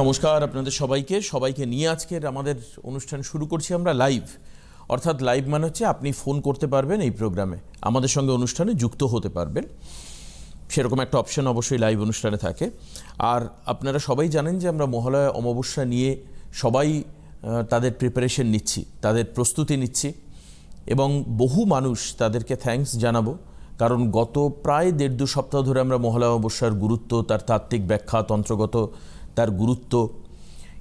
নমস্কার আপনাদের সবাইকে। সবাইকে নিয়ে আজকের আমাদের অনুষ্ঠান শুরু করছি আমরা লাইভ অর্থাৎ লাইভ মানে হচ্ছে আপনি ফোন করতে পারবেন এই প্রোগ্রামে আমাদের সঙ্গে অনুষ্ঠানে যুক্ত হতে পারবেন। সেরকম একটা অপশন অবশ্যই লাইভ অনুষ্ঠানে থাকে। আর আপনারা সবাই জানেন যে আমরা মহালয়া অমাবস্যা নিয়ে সবাই তাদের প্রিপারেশন নিচ্ছি, তাদের প্রস্তুতি নিচ্ছি এবং বহু মানুষ তাদেরকে থ্যাঙ্কস জানাব। কারণ গত প্রায় দেড় দু সপ্তাহ ধরে আমরা মহালয়া অমাবস্যার গুরুত্ব, তার তাত্ত্বিক ব্যাখ্যা, তন্ত্রগত তার গুরুত্ব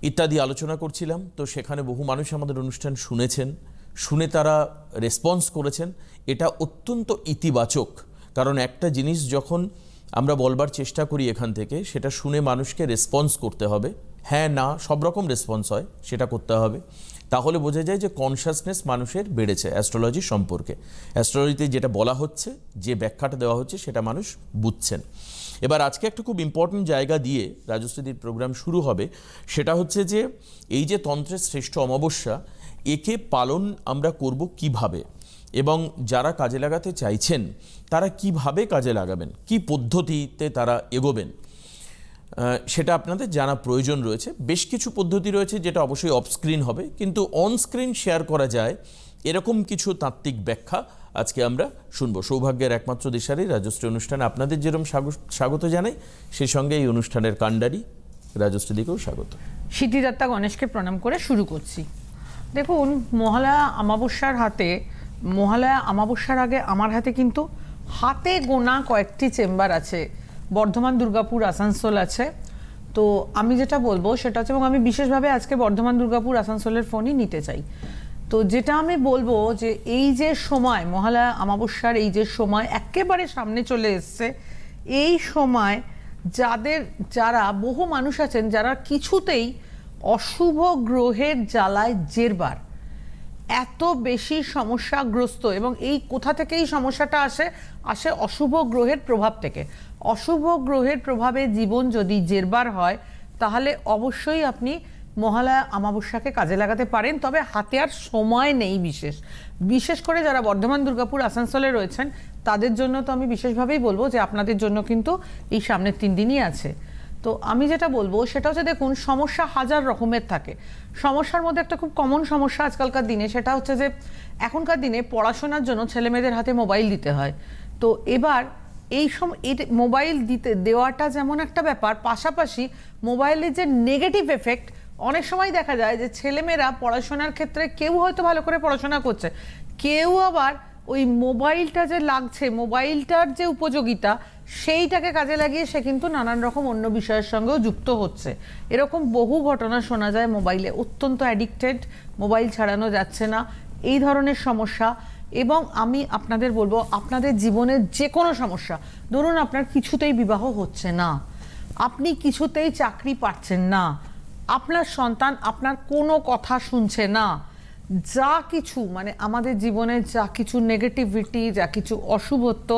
ইত্যাদি আলোচনা করছিলাম। তো সেখানে বহু মানুষ আমাদের অনুষ্ঠান শুনেছেন, শুনে তারা রেসপন্স করেছেন। এটা অত্যন্ত ইতিবাচক, কারণ একটা জিনিস যখন আমরা বলবার চেষ্টা করি এখান থেকে, সেটা শুনে মানুষকে রেসপন্স করতে হবে। হ্যাঁ না, সব রকম রেসপন্স হয়, সেটা করতে হবে। তাহলে বোঝা যায় যে কনসাসনেস মানুষের বেড়েছে অ্যাস্ট্রোলজি সম্পর্কে। অ্যাস্ট্রোলজিতে যেটা বলা হচ্ছে, যে ব্যাখ্যাটা দেওয়া হচ্ছে, সেটা মানুষ বুঝছেন। এবার আজকে একটা খুব ইম্পর্টেন্ট জায়গা দিয়ে রাজশ্রীদির প্রোগ্রাম শুরু হবে, সেটা হচ্ছে যে এই যে তন্ত্রের শ্রেষ্ঠ অমাবস্যা, একে পালন আমরা করব কীভাবে? এবং যারা কাজে লাগাতে চাইছেন, তারা কীভাবে কাজে লাগাবেন? কি পদ্ধতিতে তারা এগোবেন? সেটা আপনাদের জানা প্রয়োজন রয়েছে। বেশ কিছু পদ্ধতি রয়েছে যেটা অবশ্যই অফ স্ক্রিন হবে, কিন্তু অন স্ক্রিন শেয়ার করা যায়। এরকম কিছু তাত্ত্বিক ব্যাখ্যা আজকে আমরা শুনব। সৌভাগ্যের একমাত্র দিশারি, রাজশ্রী অনুষ্ঠানে আপনাদের যেরকম স্বাগত জানাই, সেই সঙ্গে এই অনুষ্ঠানের কাণ্ডারি রাজশ্রীদিকেও স্বাগত। সিদ্ধিদাত্তা গণেশকে প্রণাম করে শুরু করছি। দেখুন, মহালয়া আমাবস্যার হাতে, মহালয়া আমাবস্যার আগে আমার হাতে কিন্তু হাতে গোনা কয়েকটি চেম্বার আছে। বর্ধমান, দুর্গাপুর, আসানসোল আছে। তো আমি যেটা বলব সেটা হচ্ছে, এবং আমি বিশেষভাবে আজকে বর্ধমান, দুর্গাপুর, আসানসোলের ফোনই নিতে চাই। তো যেটা আমি বলব যে এই যে সময়, মহালয়া আমাবস্যার এই যে সময় একেবারে সামনে চলে এসছে, এই সময় যাদের, যারা বহু মানুষ আছেন, যারা কিছুতেই অশুভ গ্রহের জ্বালায় জেরবার, এত বেশি সমস্যাগ্রস্ত এবং এই কোথা থেকে এই সমস্যাটা আসে? আসে অশুভ গ্রহের প্রভাব থেকে। অশুভ গ্রহের প্রভাবে জীবন যদি জেরবার হয়, তাহলে অবশ্যই আপনি মহালয়া আমাবস্যাকে কাজে লাগাতে পারেন, তবে হাতে আর সময় নেই বিশেষ। বিশেষ করে যারা বর্ধমান, দুর্গাপুর, আসানসোলে রয়েছেন, তাদের জন্য তো আমি বিশেষভাবেই বলব যে আপনাদের জন্য কিন্তু এই সামনের তিন দিনই আছে। তো আমি যেটা বলব, সেটা হচ্ছে দেখুন, সমস্যা হাজার রকমের থাকে। সমস্যার মধ্যে একটা খুব কমন সমস্যা আজকালকার দিনে, সেটা হচ্ছে যে এখনকার দিনে পড়াশোনার জন্য ছেলেমেয়েদের হাতে মোবাইল দিতে হয়। তো এবার এই সম মোবাইল দিতে, দেওয়াটা যেমন একটা ব্যাপার, পাশাপাশি মোবাইলের যে নেগেটিভ এফেক্ট অনেক সময় দেখা যায় যে ছেলেমেয়েরা পড়াশোনার ক্ষেত্রে কেউ হয়তো ভালো করে পড়াশোনা করছে। কেউ আবার ওই মোবাইলটা যে লাগছে, মোবাইলটার যে উপযোগিতা, সেইটাকে কাজে লাগিয়ে সে কিন্তু নানান রকম অন্য বিষয়ের সঙ্গেও যুক্ত হচ্ছে। এরকম বহু ঘটনা শোনা যায় মোবাইলে। অত্যন্ত অ্যাডিক্টেড মোবাইল ছাড়ানো যাচ্ছে না। এই ধরনের সমস্যা এবং আমি আপনাদের বলব, আপনাদের জীবনের যে কোনো সমস্যা, ধরুন আপনার কিছুতেই বিবাহ হচ্ছে না। আপনি কিছুতেই চাকরি পাচ্ছেন না। আপনার সন্তান আপনার কোনো কথা শুনছে না। যা কিছু মানে আমাদের জীবনে যা কিছু নেগেটিভিটি যা কিছু অশুভত্ব,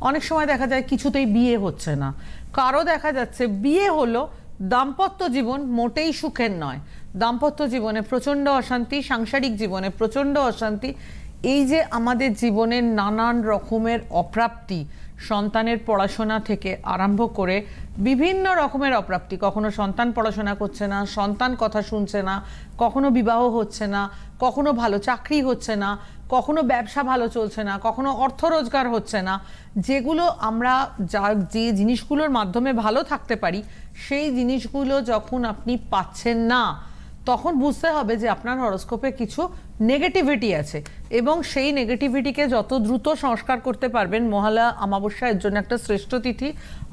অনেক সময় দেখা যায় কিছুতেই বিয়ে হচ্ছে না। কারও দেখা যাচ্ছে বিয়ে হলো দাম্পত্য জীবন মোটেই সুখের নয়। দাম্পত্য জীবনে প্রচণ্ড অশান্তি, সাংসারিক জীবনে প্রচণ্ড অশান্তি। এই যে আমাদের জীবনের নানান রকমের অপ্রাপ্তি সন্তানের পড়াশোনা থেকে আরম্ভ করে বিভিন্ন রকমের অপ্রাপ্তি। কখনো সন্তান পড়াশোনা করছে না, সন্তান কথা শুনছে না, কখনো বিবাহ হচ্ছে না, কখনো ভালো চাকরি হচ্ছে না, কখনো ব্যবসা ভালো চলছে না, কখনো অর্থ রোজগার হচ্ছে না। যেগুলো আমরা যা, যে জিনিসগুলোর মাধ্যমে ভালো থাকতে পারি, সেই জিনিসগুলো যখন আপনি পাচ্ছেন না তখন বুঝতে হবে যে আপনার হরোস্কোপে কিছু নেগেটিভিটি আছে। এবং সেই নেগেটিভিটিকে যত দ্রুত সংস্কার করতে পারবেন, মহালয়া আমাবস্যা এর জন্য একটা শ্রেষ্ঠ তিথি।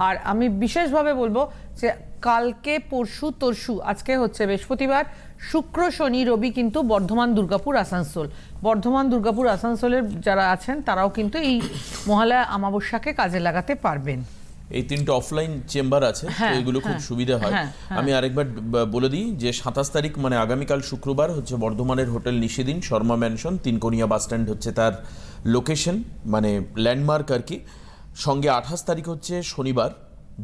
আর আমি বিশেষভাবে বলব যে কালকে পরশু তরশু, আজকে হচ্ছে বৃহস্পতিবার, শুক্র, শনি, রবি কিন্তু বর্ধমান, দুর্গাপুর, আসানসোল। বর্ধমান, দুর্গাপুর, আসানসোলের যারা আছেন, তারাও কিন্তু এই মহালয়া আমাবস্যাকে কাজে লাগাতে পারবেন। এই তিনটে অফলাইন চেম্বার আছে হ্যাঁ, এগুলো খুব হ্যাঁ, সুবিধা হয়। হ্যাঁ। আমি আরেকবার বলে দিই যে সাতাশ তারিখ মানে আগামীকাল শুক্রবার হচ্ছে বর্ধমানের hotel Nishidin Sharma mansion Tinkonia bus stand হচ্ছে তার লোকেশন মানে ল্যান্ডমার্ক আর কি। সঙ্গে আঠাশ তারিখ হচ্ছে শনিবার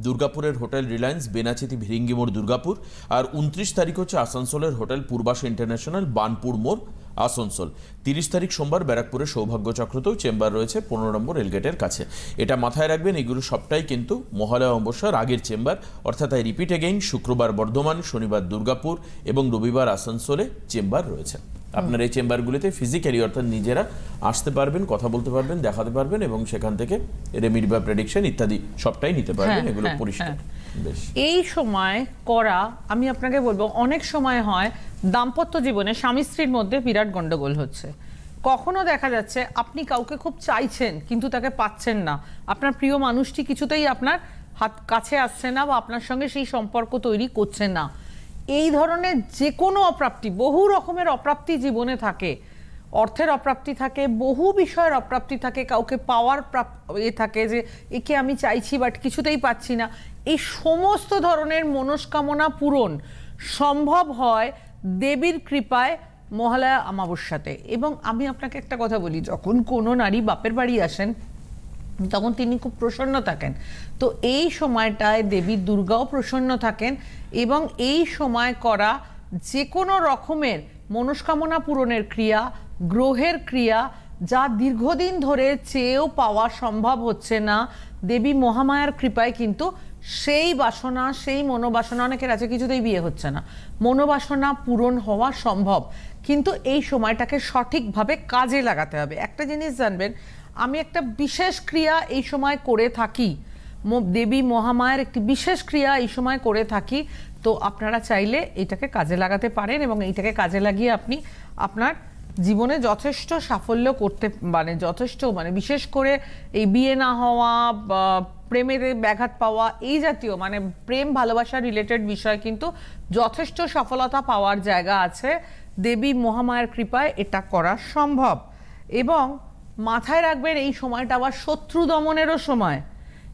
দুর্গাপুরের হোটেল রিলায়েন্স বেনাচিতি ভিরিঙ্গি মোড় দুর্গাপুর। আর উনত্রিশ তারিখ হচ্ছে আসানসোলের হোটেল পূর্বাস ইন্টারন্যাশনাল বানপুর মোড়। আসানসোল। তিরিশ তারিখ সোমবার ব্যারাকপুরের সৌভাগ্য চক্রতেও চেম্বার রয়েছে পনেরো নম্বর রেলগেটের কাছে। এটা মাথায় রাখবেন এগুলো সবটাই কিন্তু মহালয়া অমাবস্যার আগের চেম্বার অর্থাৎ আই রিপিট এগেইন শুক্রবার বর্ধমান শনিবার দুর্গাপুর এবং রবিবার আসানসোলে চেম্বার রয়েছে। আপনার এই চেম্বারগুলিতে ফিজিক্যালি অর্থাৎ নিজেরা আসতে পারবেন কথা বলতে পারবেন দেখাতে পারবেন এবং সেখান থেকে রেমিডি বা প্রেডিকশন ইত্যাদি সবটাই নিতে পারবেন হ্যাঁ, এগুলো হ্যাঁ, পরিষ্কার। বেশ। এই সময় করা আমি আপনাকে বলব অনেক সময় হয় দাম্পত্য জীবনে স্বামী স্ত্রীর মধ্যে বিরাট গন্ডগোল হচ্ছে। কখনো দেখা যাচ্ছে আপনি কাউকে খুব চাইছেন, কিন্তু তাকে পাচ্ছেন না। আপনার প্রিয় মানুষটি কিছুতেই আপনার হাত কাছে আসছে না বা আপনার সঙ্গে সেই সম্পর্ক তৈরি করছে না। এই ধরনের যে কোনো অপ্রাপ্তি, বহু রকমের অপ্রাপ্তি জীবনে থাকে। অর্থের অপ্রাপ্তি থাকে, বহু বিষয়ের অপ্রাপ্তি থাকে, কাউকে পাওয়ার এ থাকে যে, একে আমি চাইছি বাট কিছুতেই পাচ্ছি না। এই সমস্ত ধরনের মনস্কামনা পূরণ সম্ভব হয় দেবীর কৃপায় মহালয়া অমাবস্যাতে। এবং আমি আপনাকে একটা কথা বলি, যখন কোনো নারী বাপের বাড়ি আসেন, তখন তিনি খুব প্রসন্ন থাকেন। তো এই সময়টায় দেবী দুর্গাও প্রসন্ন থাকেন এবং এই সময় করা যে কোনো রকমের মনস্কামনা পূরণের ক্রিয়া, গ্রহের ক্রিয়া, যা দীর্ঘদিন ধরে চেয়েও পাওয়া সম্ভব হচ্ছে না, দেবী মহামায়ার কৃপায় কিন্তু সেই বাসনা, সেই মনোবাসনা, অনেকের আছে কিছুতেই বিয়ে হচ্ছে না। মনোবাসনা পূরণ হওয়া সম্ভব, কিন্তু এই সময়টাকে সঠিকভাবে কাজে লাগাতে হবে। একটা জিনিস জানবেন, আমি একটা বিশেষ ক্রিয়া এই সময় করে থাকি। দেবী মহামায়ের একটি বিশেষ ক্রিয়া এই সময় করে থাকি, তো আপনারা চাইলে এটাকে কাজে লাগাতে পারেন এবং এইটাকে কাজে লাগিয়ে আপনি আপনার জীবনে যথেষ্ট সাফল্য করতে মানে যথেষ্ট মানে বিশেষ করে এই বিয়ে না হওয়া বা প্রেমেতে ব্যাঘাত পাওয়া, এই জাতীয় মানে প্রেম ভালোবাসা রিলেটেড বিষয় কিন্তু যথেষ্ট সফলতা পাওয়ার জায়গা আছে। দেবী মহামায়ের কৃপায় এটা করা সম্ভব। এবং মাথায় রাখবেন, এই সময়টা আবার শত্রু দমনেরও সময়।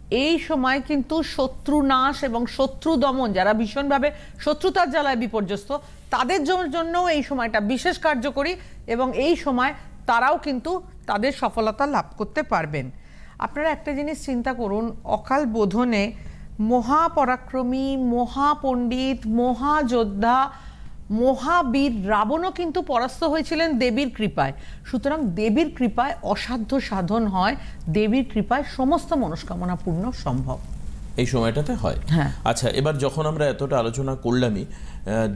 এই সময় কিন্তু শত্রু নাশ এবং শত্রু দমন, যারা ভীষণভাবে শত্রুতার জ্বালায় বিপর্যস্ত তাদের জ- জন্যও এই সময়টা বিশেষ কার্যকরী এবং এই সময় তারাও কিন্তু তাদের সফলতা লাভ করতে পারবেন। আপনারা একটা জিনিস চিন্তা করুন, অকাল বোধনে মহাপরাক্রমী, মহাপণ্ডিত, মহাযোদ্ধা, মহাবীর রাবণও কিন্তু পরাস্ত হয়েছিলেন দেবীর কৃপায়। সুতরাং দেবীর কৃপায় অসাধ্য সাধন হয়, দেবীর কৃপায় সমস্ত মনস্কামনা পূর্ণ সম্ভব। এই সময়টাতে হয়। হ্যাঁ। আচ্ছা এবার যখন আমরা এতটা আলোচনা করলামই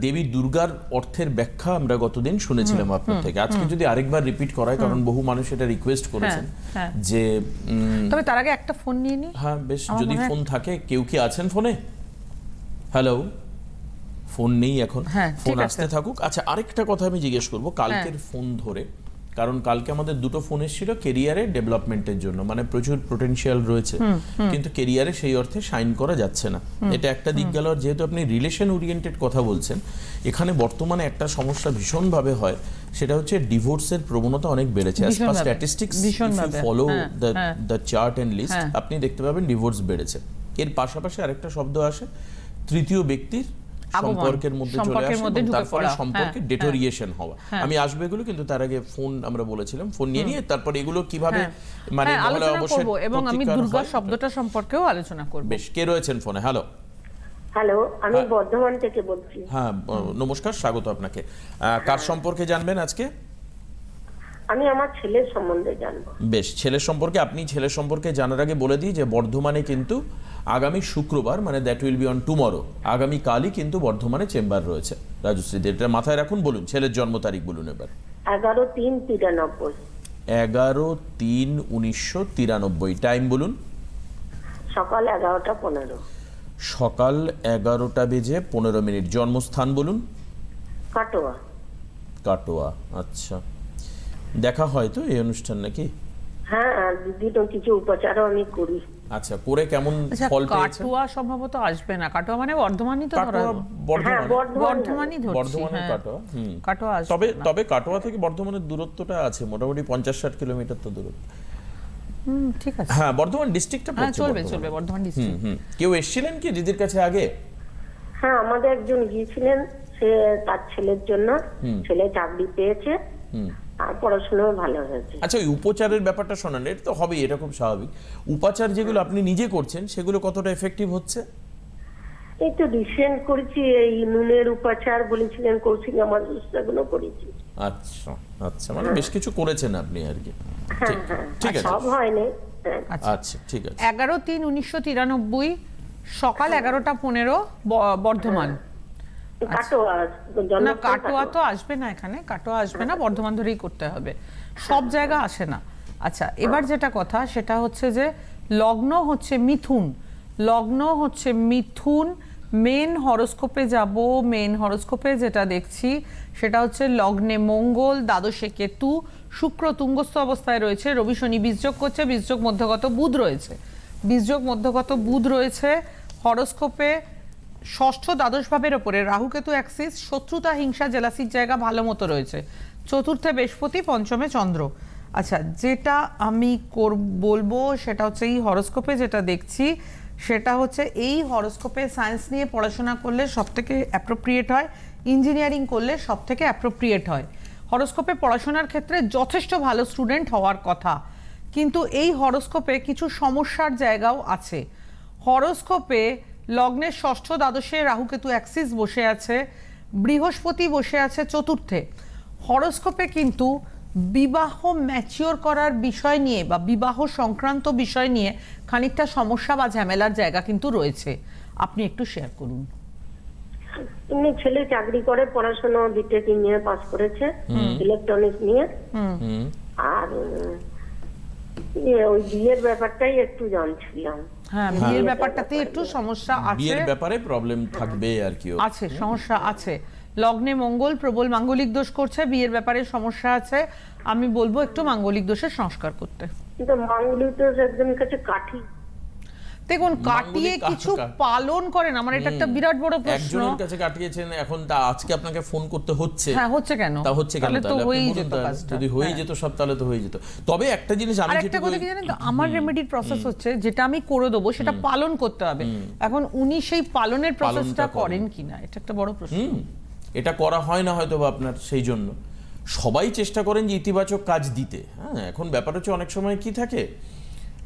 দেবী দুর্গার অর্থের ব্যাখ্যা আমরা গতদিন শুনেছিলাম আপনার থেকে। আজকে যদি আরেকবার রিপিট করায় কারণ বহু মানুষ এটা রিকোয়েস্ট করেছেন হ্যাঁ। যে তবে তার আগে একটা ফোন নিয়ে নিই হ্যাঁ বেশ যদি ফোন থাকে কেউ কি আছেন ফোনে হ্যালো ফোন নেই এখন। হ্যাঁ, ফোন আসতে থাকুক। আচ্ছা আরেকটা কথা আমি জিজ্ঞেস করব। কালকের ফোন ধরে কারণ কালকে আমাদের দুটো ফোন এসেছিল কেরিয়ারের ডেভেলপমেন্টের জন্য মানে প্রচুর পোটেনশিয়াল রয়েছে কিন্তু কেরিয়ারে সেই অর্থে সাইন করা যাচ্ছে না এটা একটা দিক গেল আর যেহেতু আপনি রিলেশন ওরিয়েন্টেড কথা বলছেন এখানে বর্তমানে একটা সমস্যা ভীষণভাবে হয় সেটা হচ্ছে ডিভোর্সের প্রবণতা অনেক বেড়েছে as per. Statistics. Follow the. The chart and list. আপনি দেখতে পাবেন ডিভোর্স বেড়েছে এর পাশাপাশি আরেকটা শব্দ আসে তৃতীয় ব্যক্তির সম্পর্কের মধ্যে চলে আসে এবং তারপরে সম্পর্কে হ্যাঁ, ডেটোরিয়েশন হওয়া। হ্যাঁ। আমি আসবে এগুলো কিন্তু তার আগে ফোন আমরা বলেছিলাম ফোন নিয়ে নিয়ে তারপর এগুলো কীভাবে হ্যাঁ, মানে হ্যাঁ, আলোচনা অবশ্যই করব এবং আমি দুর্গা শব্দটা সম্পর্কেও আলোচনা করব। বেশ কে রয়েছেন ফোনে হ্যালো হ্যালো আমি বর্ধমান থেকে বলছি। হ্যাঁ নমস্কার স্বাগত আপনাকে। আহ, কার সম্পর্কে জানবেন আজকে? আমি আমার ছেলের সম্বন্ধে জানব। বেশ ছেলের সম্পর্কে আপনি ছেলের সম্পর্কে জানার আগে বলে দিই যে বর্ধমানে কিন্তু আগামী শুক্রবার মানে that will be on tomorrow আগামী কালই কিন্তু বর্ধমানে চেম্বার রয়েছে। রাজশ্রীদের এটা মাথায় রাখুন বলুন ছেলের জন্ম তারিখ বলুন এবার। এগারো তিন তিরানব্বই। এগারো তিন উনিশশো তিরানব্বই টাইম বলুন। সকাল এগারোটা পনেরো। সকাল এগারোটা বেজে পনেরো মিনিট জন্মস্থান বলুন। কাটোয়া। কাটোয়া আচ্ছা। দেখা হয় তো এই অনুষ্ঠান নাকি? হ্যাঁ আর কিছু উপাচারও আমি করি। আচ্ছা করে কেমন আচ্ছা ফল পেয়েছেন কাটুয়া সম্ভবত আসবে না। কাটুয়া মানে বর্ধমানই তো ধরা কাটোয়া হ্যাঁ বর্ধমান? বর্ধমান। বর্ধমানই ধরছি বর্ধমানের হ্যাঁ। হুম। কাটোয়া তবে তবে কাটোয়া থেকে বর্ধমানের দূরত্বটা আছে মোটামুটি পঞ্চাশ ষাট কিলোমিটার তো দূরত্ব। হুম, ঠিক আছে। হ্যাঁ বর্ধমান ডিস্ট্রিক্টটা হ্যাঁ পড়ছে চলবে চলবে বর্ধমান ডিস্ট্রিক্ট হুম। কেউ এসেছিলেন কি দিদির কাছে আগে? হ্যাঁ আমাদের একজন গিয়েছিলেন সে তার ছেলের জন্য। ছেলে চাকরি পেয়েছে। আর পড়াশোনাও ভালো হয়েছে। আচ্ছা ওই উপচারের ব্যাপারটা শোনান এটা তো হবেই এটা খুব স্বাভাবিক। উপাচার যেগুলো আপনি নিজে করছেন সেগুলো কতটা এফেক্টিভ হচ্ছে? এই তো রিসেন্ট করেছি এই নুনের উপাচার বলেছিলেন কৌশিক আমার সেগুলো করেছি। আচ্ছা আচ্ছা মানে বেশ কিছু করেছেন আপনি আর কি। ঠিক ঠিক আছে। সব হয়নি হ্যাঁ। আচ্ছা। ঠিক আছে। এগারো তিন উনিশশো তিরানব্বই সকাল এগারোটা পনেরো বর্ধমান। না জন্মস্থান কাটোয়া। তো আসবে না এখানে। কাটোয়া আসবে না বর্ধমান ধরেই করতে হবে। সব জায়গা আসে না। আচ্ছা এবার যেটা কথা সেটা হচ্ছে যে লগ্ন হচ্ছে মিথুন। লগ্ন হচ্ছে মিথুন। মেন হরোস্কোপে যাব মেন হরোস্কোপে যেটা দেখছি সেটা হচ্ছে লগ্নে মঙ্গল দ্বাদশে কেতু শুক্র তুঙ্গস্থ অবস্থায় রয়েছে রবি শনি বীজযোগ করছে বীজযোগ মধ্যগত বুধ রয়েছে। বীজযোগ মধ্যগত বুধ রয়েছে হরোস্কোপে ষষ্ঠ দ্বাদশ ভাবের ওপরে রাহুকেতু অ্যাক্সিস শত্রুতা, হিংসা জেলাসির জায়গা ভালো মতো রয়েছে। চতুর্থে বৃহস্পতি, পঞ্চমে চন্দ্র। আচ্ছা যেটা আমি কর বলব সেটা হচ্ছে এই হরোস্কোপে যেটা দেখছি, সেটা হচ্ছে এই হরোস্কোপে সায়েন্স নিয়ে পড়াশোনা করলে সব থেকে অ্যাপ্রোপ্রিয়েট হয় ইঞ্জিনিয়ারিং করলে সব থেকে অ্যাপ্রোপ্রিয়েট হয়। হরোস্কোপে পড়াশোনার ক্ষেত্রে যথেষ্ট ভালো স্টুডেন্ট হওয়ার কথা, কিন্তু এই হরোস্কোপে কিছু সমস্যার জায়গাও আছে। হরোস্কোপে লগ্নের ষষ্ঠ দ্বাদশে রাহুকেতু অ্যাক্সিস বসে আছে বৃহস্পতি বসে আছে চতুর্থে। হরস্কোপে কিন্তু বিবাহ ম্যাচিওর করার বিষয় নিয়ে বা বিবাহ সংক্রান্ত বিষয় নিয়ে খানিকটা সমস্যা বা ঝামেলার জায়গা কিন্তু রয়েছে। আপনি একটু শেয়ার করুন। এমনি ছেলে চাকরি করে পড়াশোনা বিটেক ইঞ্জিনিয়ার পাস করেছে ইলেকট্রনিক্স নিয়ে। হুম। আর ইয়ে, ওই বিয়ের ব্যাপারটাই একটু জানছিলাম। হ্যাঁ বিয়ের ব্যাপারটাতে একটু সমস্যা আছে। বিয়ের ব্যাপারে প্রবলেম থাকবে আর কি আছে সমস্যা আছে। লগ্নে মঙ্গল প্রবল মাঙ্গলিক দোষ করছে বিয়ের ব্যাপারে সমস্যা আছে। আমি বলব একটু মাঙ্গলিক দোষের সংস্কার করতে। কিন্তু মাঙ্গলিক দোষ একজনের কাছে কাঠি। দেখুন কাটিয়ে কিছু পালন করেন আমার এটা একটা বিরাট বড় প্রশ্ন। একজনের কাছে কাটিয়েছেন এখন তা আজকে আপনাকে ফোন করতে হচ্ছে। হ্যাঁ হচ্ছে কেন? তা হচ্ছে কেন? তাহলে তো হয়েই যেত যদি হয়ে। যেত সব তাহলে তো হয়ে যেত। তবে একটা জিনিস আমি কথা কি জানেন তো? আমার রেমেডির প্রসেস হচ্ছে যেটা আমি করে দেবো সেটা পালন করতে হবে। এখন উনি সেই পালনের প্রসেসটা করেন। কিনা এটা একটা বড় প্রশ্ন। এটা করা হয় না হয়তো বা আপনার সেই জন্য। সবাই চেষ্টা করেন যে ইতিবাচক কাজ দিতে। হ্যাঁ এখন ব্যাপার হচ্ছে অনেক সময় কি থাকে?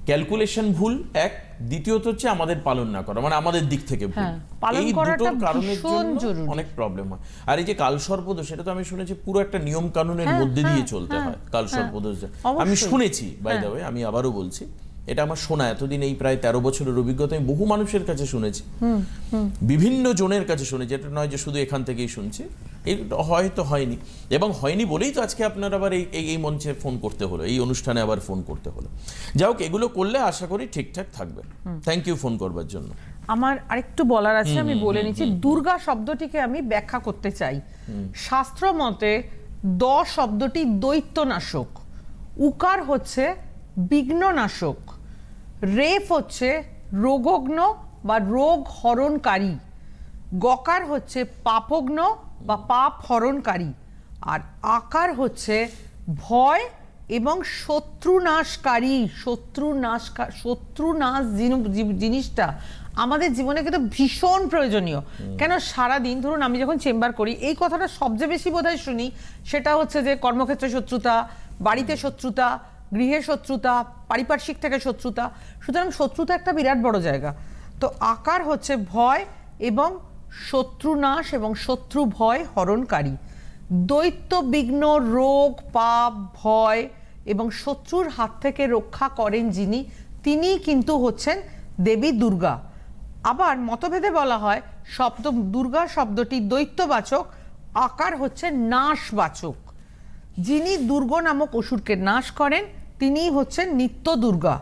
ক্যালকুলেশন ভুল এক। দ্বিতীয়ত হচ্ছে আমাদের পালন না করা মানে আমাদের দিক থেকে ভুল। হ্যাঁ, এই দুটোর কারণের জন্য অনেক প্রবলেম হয়। আর এই যে কালসর্পদোষ এটা তো আমি শুনেছি পুরো একটা নিয়ম কানুনের হ্যাঁ, মধ্যে দিয়ে হ্যাঁ, চলতে হ্যাঁ, কালসর্পদোষ। আমি শুনেছি বাই। দ্য ওয়ে আমি আবারও বলছি। এটা আমার শোনা এতদিন এই প্রায় তেরো বছরের অভিজ্ঞতা আমি বহু মানুষের কাছে শুনেছি। বিভিন্ন জনের কাছে শুনেছি এটা নয় যে শুধু এখান থেকেই শুনছি। হয়তো হয়নি এবং হয়নি বলেই তো আজকে আপনার আবার এই এই- এই মঞ্চে ফোন করতে হলো এই অনুষ্ঠানে আবার ফোন করতে হলো। যাই হোক এগুলো করলে আশা করি ঠিকঠাক থাকবে। থ্যাংক ইউ ফোন করবার জন্য। আমার আরেকটু বলার আছে আমি বলে নিচ্ছি দুর্গা শব্দটিকে আমি ব্যাখ্যা করতে চাই। শাস্ত্র মতে দ শব্দটি দৈত্যনাশক উকার হচ্ছে বিঘ্ননাশক। রেফ হচ্ছে রোগগ্ন বা রোগ হরণকারী গকার হচ্ছে পাপগ্ন বা পাপ হরণকারী আর আকার হচ্ছে ভয় এবং শত্রুনাশকারী। শত্রুনাশ শত্রুনাশ জিনিসটা আমাদের জীবনে কিন্তু ভীষণ প্রয়োজনীয়। কেন সারা দিন ধরুন আমি যখন চেম্বার করি এই কথাটা সবচেয়ে বেশি বোধহয় শুনি সেটা হচ্ছে যে কর্মক্ষেত্রে শত্রুতা বাড়িতে শত্রুতা গৃহে শত্রুতা, পারিপার্শ্বিক থেকে শত্রুতা। সুতরাং শত্রুতা একটা বিরাট বড় জায়গা। তো আকার হচ্ছে ভয় এবং শত্রুনাশ এবং শত্রু ভয় হরণকারী। দৈত্য, বিঘ্ন, রোগ, পাপ, ভয় এবং শত্রুর হাত থেকে রক্ষা করেন যিনি তিনি কিন্তু হচ্ছেন দেবী দুর্গা। আবার মতভেদে বলা হয়, শব্দ, দুর্গা শব্দটি দৈত্যবাচক, আকার হচ্ছে নাশবাচক। যিনি দুর্গ নামক অসুরকে নাশ করেন তিনিই হচ্ছেন নিত্য দুর্গা।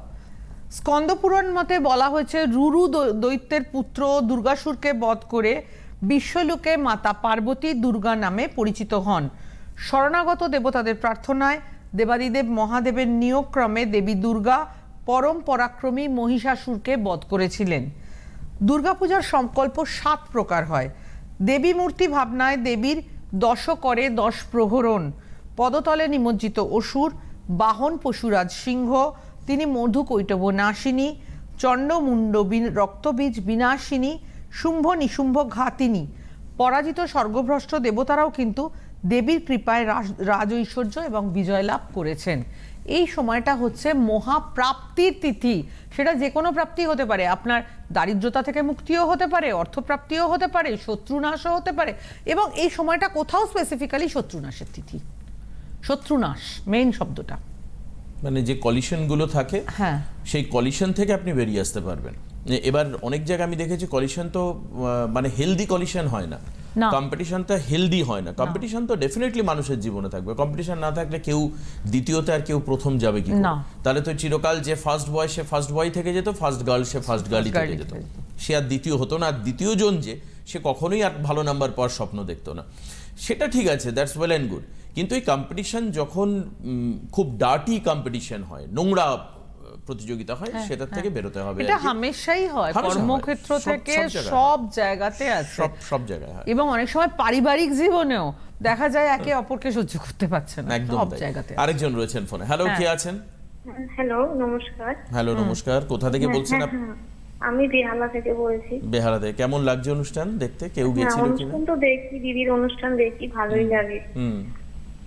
স্কন্দপুরাণ মতে বলা হয়েছে, রুরু দৈত্যের পুত্র দুর্গাসুরকে বধ করে বিশ্বলোকে মাতা পার্বতী দুর্গা নামে পরিচিত হন। শরণাগত দেবতাদের প্রার্থনায় দেবাদিদেব মহাদেবের নিয়োগক্রমে দেবী দুর্গা পরম পরাক্রমী মহিষাসুরকে বধ করেছিলেন। দুর্গাপূজার সংকল্প সাত প্রকার হয়। দেবী মূর্তি ভাবনায় দেবীর দশ করে দশ প্রহরণ, পদতলে নিমজ্জিত অসুর বাহন পশুরাজ সিংহ, তিনি মধু কৈটব নাশিনী চণ্ডমুণ্ড রক্তবীজ বিনাশিনী, শুম্ভ নিশুম্ভ ঘাতিনী। পরাজিত স্বর্গভ্রষ্ট দেবতারাও কিন্তু দেবীর কৃপায় রাজ ঐশ্বর্য এবং বিজয় লাভ করেছেন। এই সময়টা হচ্ছে মহাপ্রাপ্তির তিথি। সেটা যে কোনো প্রাপ্তি হতে পারে। আপনার দারিদ্রতা থেকে মুক্তিও হতে পারে, অর্থপ্রাপ্তিও হতে পারে, শত্রুনাশও হতে পারে এবং এই সময়টা কোথাও স্পেসিফিক্যালি শত্রুনাশের তিথি। শত্রুনাশ মেইন শব্দটা। মানে যে কলিশনগুলো থাকে হ্যাঁ। সেই কলিশন থেকে আপনি বেরিয়ে আসতে পারবেন। এবার অনেক জায়গায় আমি দেখেছি কলিশন তো মানে হেলদি কলিশন হয় না। কম্পিটিশনটা হেলদি হয় না। কম্পিটিশন তো ডেফিনেটলি মানুষের জীবনে থাকবে। কম্পিটিশন না থাকলে কেউ দ্বিতীয়তে আর কেউ প্রথম যাবে কি না। তাহলে তো চিরকাল যে ফার্স্ট বয় সে ফার্স্ট বয় থেকে যেত ফার্স্ট গার্ল সে ফার্স্ট গার্লই থেকে যেত। থেকে যেত। সে আর দ্বিতীয় হতো না। আর দ্বিতীয় জন যে সে কখনোই আর ভালো নাম্বার পাওয়ার স্বপ্ন দেখতো না। সেটা ঠিক আছে দ্যাটস ওয়েল অ্যান্ড গুড কিন্তু এই কম্পিটিশন যখন খুব ডার্টি কম্পিটিশন হয় নোংরা প্রতিযোগিতা হয় সেটার থেকে বেরোতে হবে এটা। হামেশাই হয় কর্মক্ষেত্র থেকে সব জায়গাতে আছে। সব সব জায়গায় হয়। এবং অনেক সময় পারিবারিক জীবনেও দেখা যায় একে অপরকে সহ্য করতে পারছে না একদম সব জায়গাতে। আরেকজন রয়েছেন ফোনে হ্যালো হ্যাঁ। কে আছেন? হ্যালো নমস্কার। হ্যালো নমস্কার। কোথা থেকে বলছেন হ্যাঁ, আপ- হ্যাঁ, আমি বেহালা থেকে বলছি। বেহালাতে কেমন লাগছে অনুষ্ঠান দেখতে? কেউ হ্যাঁ গেছিল কিনা? অনুষ্ঠান তো দেখি দিদির অনুষ্ঠান দেখি ভালোই লাগে। হুম।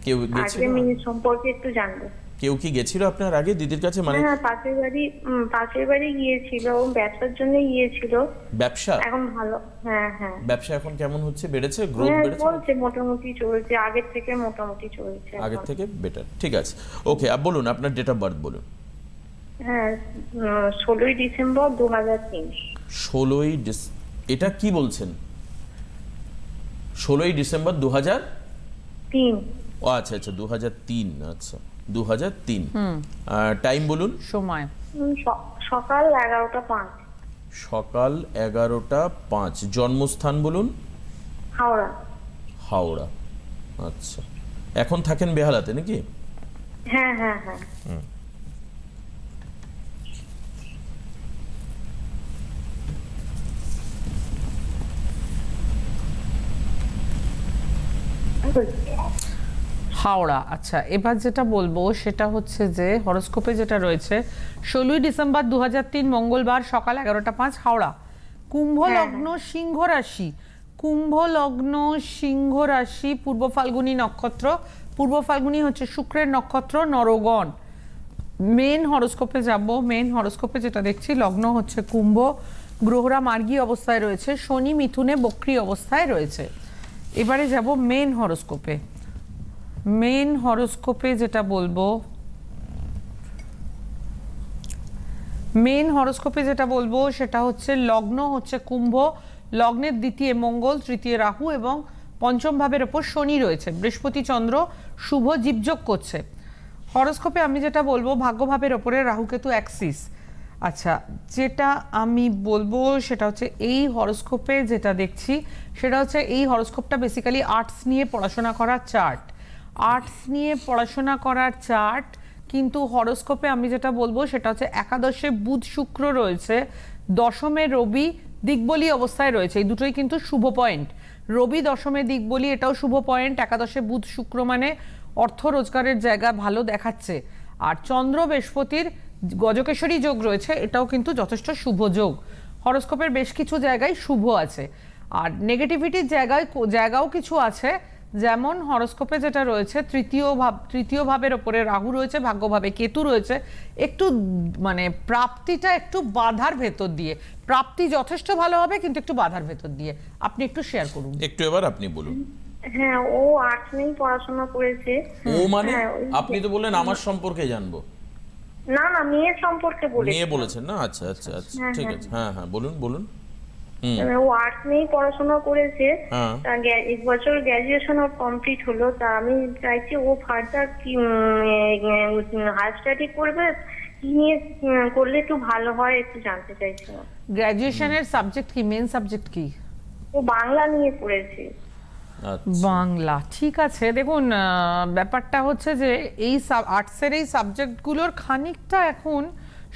কেউ গেছিল? আজকে মিনিট সম্পর্কে একটু জানব। কেউ কি গেছিল আপনার আগে দিদির কাছে? মানে হ্যাঁ পাশের বাড়ি পাশের বাড়ি গিয়েছিল ও ব্যবসার জন্য গিয়েছিল। ব্যবসা? এখন ভালো হ্যাঁ হ্যাঁ। ব্যবসা এখন কেমন হচ্ছে? বেড়েছে? গ্রোথ হ্যাঁ বেড়েছে? চলছে মোটামুটি চলছে আগের থেকে মোটামুটি চলছে। আগের থেকে বেটার ঠিক আছে। ওকে আপ বলুন আপনার ডেট অফ বার্থ বলুন। হ্যাঁ ষোলোই ডিসেম্বর দু হাজার তিন। ষোলোই এটা কি বলছেন? ষোলোই ডিসেম্বর দু হাজার তিন। ও আচ্ছা আচ্ছা দু হাজার তিন আচ্ছা দু হাজার তিন টাইম বলুন। সময়। সকাল এগারোটা পাঁচ। সকাল এগারোটা পাঁচ। জন্মস্থান বলুন। হাওড়া। হাওড়া। আচ্ছা। এখন থাকেন বেহালাতে নাকি? হ্যাঁ হ্যাঁ হ্যাঁ। হাওড়া। আচ্ছা এবার যেটা বলব সেটা হচ্ছে যে হরস্কোপে যেটা রয়েছে ষোলোই ডিসেম্বর দু তিন মঙ্গলবার সকাল এগারোটা পাঁচ হাওড়া। কুম্ভ লগ্ন সিংহ রাশি। কুম্ভ লগ্ন সিংহ রাশি পূর্ব ফাল্গুনী নক্ষত্র। পূর্ব ফাল্গুনী হচ্ছে শুক্রের নক্ষত্র নরগণ। মেন হরস্কোপে যাব মেন হরস্কোপে যেটা দেখছি লগ্ন হচ্ছে কুম্ভ। গ্রহরা মার্গী অবস্থায় রয়েছে শনি মিথুনে বক্রি অবস্থায় রয়েছে। এবারে যাব মেন হরস্কোপে। মেন হরোস্কোপে যেটা বলব মেন হরোস্কোপে যেটা বলব সেটা হচ্ছে লগ্ন হচ্ছে কুম্ভ, লগ্নের দ্বিতীয় মঙ্গল, তৃতীয় রাহু এবং পঞ্চম ভাবের ওপর শনি রয়েছে। বৃহস্পতি চন্দ্র শুভ জীবযোগ করছে। হরোস্কোপে আমি যেটা বলব ভাগ্যভাবের ওপরে রাহুকেতু অ্যাক্সিস আচ্ছা যেটা আমি বলব সেটা হচ্ছে এই হরোস্কোপে যেটা দেখছি, সেটা হচ্ছে এই হরোস্কোপটা বেসিক্যালি আর্টস নিয়ে পড়াশোনা করা চার্ট আর্টস নিয়ে পড়াশোনা করার চার্ট, কিন্তু হরোস্কোপে আমি যেটা বলব সেটা হচ্ছে একাদশে বুধ শুক্র রয়েছে, দশমে রবি দিকবলি অবস্থায় রয়েছে, এই দুটোই কিন্তু শুভ পয়েন্ট। রবি, দশমে দিকবলি এটাও শুভ পয়েন্ট, একাদশে বুধ শুক্র মানে অর্থ রোজগারের জায়গা ভালো দেখাচ্ছে। আর চন্দ্র, বৃহস্পতির গজকেশরী যোগ রয়েছে, এটাও কিন্তু যথেষ্ট শুভ যোগ। হরোস্কোপের বেশ কিছু জায়গায় শুভ আছে। আর নেগেটিভিটির জায়গায় জায়গাও কিছু আছে যেমন হরোস্কোপে যেটা রয়েছে তৃতীয় ভাব তৃতীয় ভাবের ওপরে রাহু রয়েছে ভাগ্যভাবে কেতু রয়েছে একটু মানে প্রাপ্তিটা একটু বাধার ভেতর দিয়ে। প্রাপ্তি যথেষ্ট ভালো হবে কিন্তু একটু বাধার ভেতর দিয়ে। আপনি একটু শেয়ার করুন। একটু এবার আপনি বলুন। হ্যাঁ ও আর্টস নিয়েই পড়াশোনা করেছে। ও মানে? হ্যাঁ, আপনি তো বললেন আমার সম্পর্কে জানব। না না মেয়ের সম্পর্কে বলে নিয়ে বলেছেন না? আচ্ছা আচ্ছা আচ্ছা হ্যাঁ, ঠিক হ্যাঁ। আছে। হ্যাঁ হ্যাঁ বলুন বলুন। ও আর্টস নিয়েই পড়াশোনা করেছে। হ্যাঁ। এক বছর গ্র্যাজুয়েশন ওর কমপ্লিট হলো। তা আমি চাইছি ও ফার্দার কি হায়ার স্টাডি করবে কি নিয়ে করলে একটু ভালো হয় একটু জানতে চাইছিলাম গ্র্যাজুয়েশনের সাবজেক্ট কি? মেন সাবজেক্ট কি? ও বাংলা নিয়ে পড়েছে। আচ্ছা। বাংলা ঠিক আছে। দেখুন আহ, ব্যাপারটা হচ্ছে যে এই আর্টসের এই সাবজেক্টগুলোর খানিকটা এখন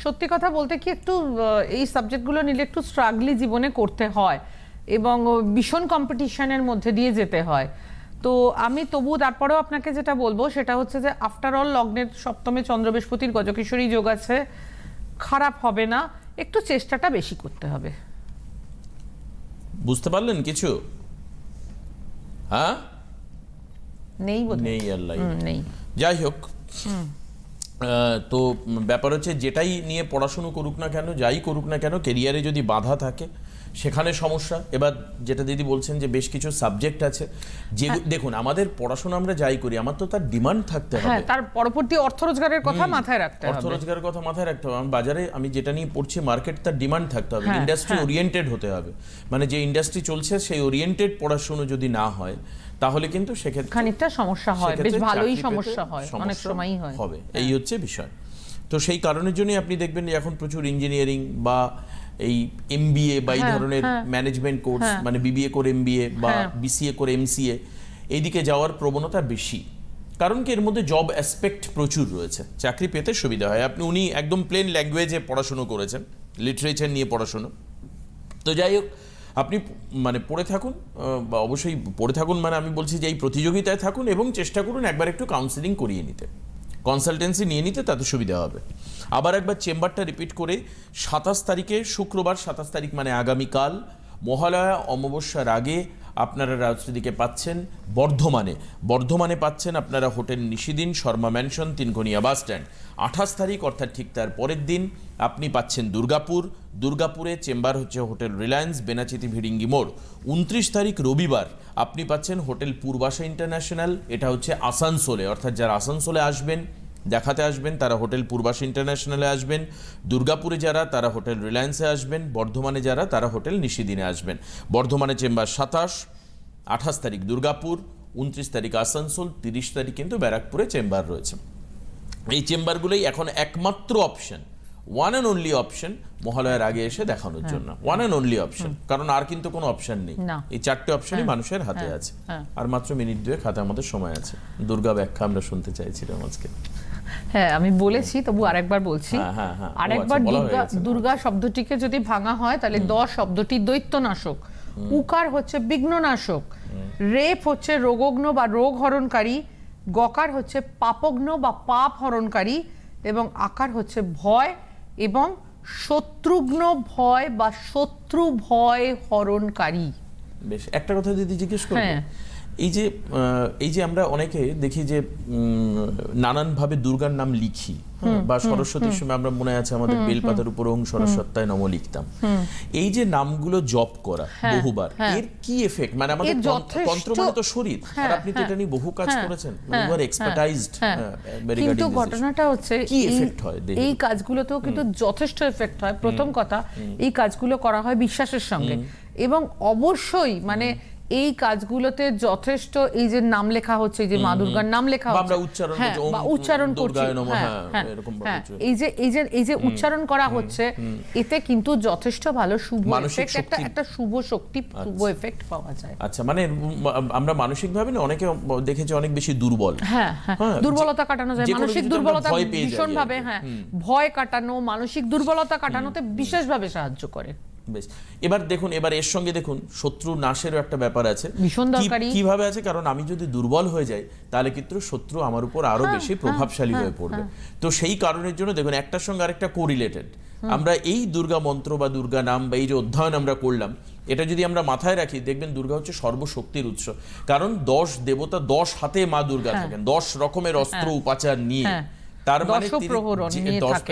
সত্যি কথা বলতে কি একটু এই সাবজেক্টগুলো নিলে একটু স্ট্রাগলি জীবনে করতে হয় এবং ভীষণ কম্পিটিশনের মধ্যে দিয়ে যেতে হয়। তো আমি তবু তারপরেও আপনাকে যেটা বলব সেটা হচ্ছে যে আফটার অল লগ্নের সপ্তমে চন্দ্র বৃহস্পতির গজকিশোরী যোগ আছে খারাপ হবে না একটু চেষ্টাটা বেশি করতে হবে। বুঝতে পারলেন কিছু? হ্যাঁ? নেই নেই আল্লাহ। নেই। যাই হোক। তো ব্যাপার হচ্ছে যেটাই নিয়ে পড়াশুনো করুক না কেন যাই করুক না কেন কেরিয়ারে যদি বাধা থাকে সেখানে সমস্যা। এবার যেটা দিদি বলছেন যে বেশ কিছু সাবজেক্ট আছে। যে দেখুন আমাদের পড়াশোনা আমরা যাই করি আমার তো তার ডিমান্ড থাকতে হ্যাঁ হবে। তার পরবর্তী অর্থ রোজগারের কথা মাথায় রাখতে হবে। অর্থ রোজগারের কথা মাথায় রাখতে হবে। আমার বাজারে আমি যেটা নিয়ে পড়ছি মার্কেট তার ডিমান্ড থাকতে হবে হ্যাঁ, ইন্ডাস্ট্রি হ্যাঁ। ওরিয়েন্টেড হতে হবে। মানে যে ইন্ডাস্ট্রি চলছে সেই ওরিয়েন্টেড পড়াশুনো যদি না হয় তাহলে কিন্তু সেক্ষেত্রে খানিকটা সমস্যা হয় বেশ ভালোই সমস্যা হয় অনেক সময়ই হয়। হবে এই হচ্ছে বিষয়। তো সেই কারণের জন্যই আপনি দেখবেন যে এখন প্রচুর ইঞ্জিনিয়ারিং বা এই এমবিএ বা এই হ্যাঁ, ধরনের হ্যাঁ। ম্যানেজমেন্ট কোর্স হ্যাঁ। মানে বিবিএ করে এমবিএ বা হ্যাঁ। বিসিএ করে এমসিএ এইদিকে যাওয়ার প্রবণতা বেশি। কারণ কি এর মধ্যে জব অ্যাসপেক্ট প্রচুর রয়েছে। চাকরি পেতে সুবিধা হয়। আপনি উনি একদম প্লেন ল্যাঙ্গুয়েজে পড়াশুনো করেছেন লিটারেচার নিয়ে পড়াশুনো। তো যাই হোক আপনি মানে পড়ে থাকুন বা অবশ্যই পড়ে থাকুন মানে আমি বলছি যে এই প্রতিযোগিতায় থাকুন এবং চেষ্টা করুন একবার একটু কাউন্সিলিং করিয়ে নিতে। কনসালটেন্সি নিয়ে নিতে তাতে সুবিধা হবে। আবার একবার চেম্বারটা রিপিট করে সাতাশ তারিখে, শুক্রবার সাতাশ তারিখ মানে আগামীকাল, মহালয়া অমাবস্যার আগে আপনারা রাজনীতিকে পাচ্ছেন বর্ধমানে। বর্ধমানে পাচ্ছেন আপনারা hotel Nishidin, Sharma mansion Tinkonia bus stand আঠাশ তারিখ অর্থাৎ ঠিক তার পরের দিন আপনি পাচ্ছেন দুর্গাপুর দুর্গাপুরে চেম্বার হচ্ছে হোটেল রিলায়েন্স, বেনাচিতি ভিড়িঙ্গি মোড়। উনত্রিশ তারিখ রবিবার আপনি পাচ্ছেন হোটেল পূর্বাশা ইন্টারন্যাশনাল, এটা হচ্ছে আসানসোলে। অর্থাৎ যারা আসানসোলে আসবেন, দেখাতে আসবেন, তারা হোটেল পূর্বাশা ইন্টারন্যাশনালে আসবেন। দুর্গাপুরে যারা, তারা হোটেল রিলায়েন্সে আসবেন। বর্ধমানে যারা, তারা হোটেল নিশিদিনে আসবেন। বর্ধমানে চেম্বার সাতাশ, আঠাশ তারিখ দুর্গাপুর, উনত্রিশ তারিখ আসানসোল, তিরিশ তারিখ কিন্তু ব্যারাকপুরে চেম্বার রয়েছে। এই চেম্বারগুলোই এখন একমাত্র option one and only option মহালয়ার আগে এসে দেখানোর জন্য। ওয়ান অ্যান্ড অনলি অপশন কারণ আর কিন্তু কোনো অপশন নেই। এই চারটে অপশনই মানুষের হাতে আছে। হ্যাঁ। আর মাত্র মিনিট দুয়েক হাতে আমাদের সময় আছে। দুর্গা ব্যাখ্যা আমরা শুনতে চাইছিলাম আজকে হ্যাঁ আমি বলেছি তবু আরেকবার বলছি। হ্যাঁ, হ্যাঁ, হ্যাঁ। আরেকবার আচ্ছা, হয়ে দুর্গা দুর্গা শব্দটিকে যদি ভাঙা হয় তাহলে দ শব্দটি দৈত্যনাশক। উকার হচ্ছে বিঘ্ননাশক। রেপ হচ্ছে রোগগ্ন বা রোগ হরণকারী গকার হচ্ছে পাপগ্ন বা পাপ হরণকারী এবং আকার হচ্ছে ভয় এবং শত্রুঘ্ন ভয় বা শত্রু ভয় হরণকারী বেশ একটা কথা যদি জিজ্ঞেস করব হ্যাঁ। এই যে এই যে আমরা অনেকে দেখি যে নানানভাবে দুর্গার নাম লিখি বা সরস্বতীর সময় আমরা মনে আছে আমাদের বেলপাতার উপর ওং সরস্বত্যায় নম লিখতাম। এই যে নামগুলো জপ করা বহুবার এর কি এফেক্ট মানে আমাদের এর তন্ত্র- মানে তো শরীর। আর হ্যাঁ, আপনি তো হ্যাঁ, এটা নিয়ে বহু কাজ হ্যাঁ, করেছেন। হ্যাঁ, ইউ আর হ্যাঁ, এক্সপার্টাইজড হ্যাঁ। কিন্তু ঘটনাটা হচ্ছে কি এফেক্ট হয়? এই কাজগুলোতেও কিন্তু যথেষ্ট এফেক্ট হয়। প্রথম কথা এই কাজগুলো করা হয় বিশ্বাসের সঙ্গে। এবং অবশ্যই মানে এই কাজগুলোতে যথেষ্ট এই যে নাম লেখা হচ্ছে এই যে মা দুর্গার নাম লেখা হচ্ছে। উচ্চারণ হ্যাঁ, বা উচ্চারণ করছি। হ্যাঁ, হ্যাঁ, ভাবে। এই যে এই যে এই যে উচ্চারণ করা হচ্ছে এতে কিন্তু যথেষ্ট ভালো শুভ এফেক্ট একটা একটা শুভ শক্তি শুভ এফেক্ট পাওয়া যায়। আচ্ছা মানে আমরা মানসিক ভাবে না অনেকে দেখেছি অনেক বেশি দুর্বল। হ্যাঁ দুর্বলতা কাটানো যায় মানসিক দুর্বলতা ভীষণ ভাবে হ্যাঁ ভয় কাটানো মানসিক দুর্বলতা কাটানোতে বিশেষভাবে সাহায্য করে। বেশ। এবার দেখুন এবার এর সঙ্গে দেখুন শত্রু নাশেরও একটা ব্যাপার আছে। ভীষণ দরকারি। কীভাবে আছে? কারণ আমি যদি দুর্বল হয়ে যাই তাহলে কিন্তু শত্রু আমার উপর আরও হ্যাঁ, বেশি প্রভাবশালী হয়ে পড়বে। তো সেই কারণের জন্য দেখুন একটার সঙ্গে আরেকটা কোরিলেটেড আমরা এই দুর্গা মন্ত্র বা দুর্গা নাম বা এই যে অধ্যয়ন আমরা করলাম এটা যদি আমরা মাথায় রাখি দেখবেন দুর্গা হচ্ছে সর্বশক্তির উৎস। কারণ দশ দেবতা দশ হাতে মা দুর্গা থাকেন দশ রকমের অস্ত্র উপাচার নিয়ে। হ্যাঁ। তার মানে যে-।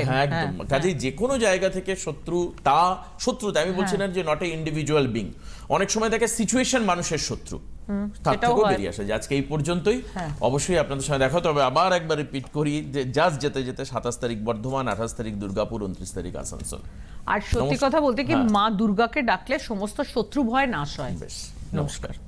হ্যাঁ একদম। হ্যাঁ, কাজেই যে কোনো জায়গা থেকে শত্রু তা শত্রুতা আমি বলছি না যে নট এ ইন্ডিভিজুয়াল বিং অনেক সময় দেখে সিচুয়েশন মানুষের শত্রু। তার থেকেও বেরিয়ে আসে। আজকে এই পর্যন্তই। হ্যাঁ। অবশ্যই আপনাদের সঙ্গে দেখা হতে হবে আবার একবার রিপিট করি যে জাস্ট যেতে যেতে সাতাশ তারিখ বর্ধমান আঠাশ তারিখ দুর্গাপুর উনত্রিশ তারিখ আসানসোল। আর সত্যি কথা বলতে কি হ্যাঁ। মা দুর্গাকে ডাকলে সমস্ত শত্রু ভয় নাশ হয়। বেশ নমস্কার।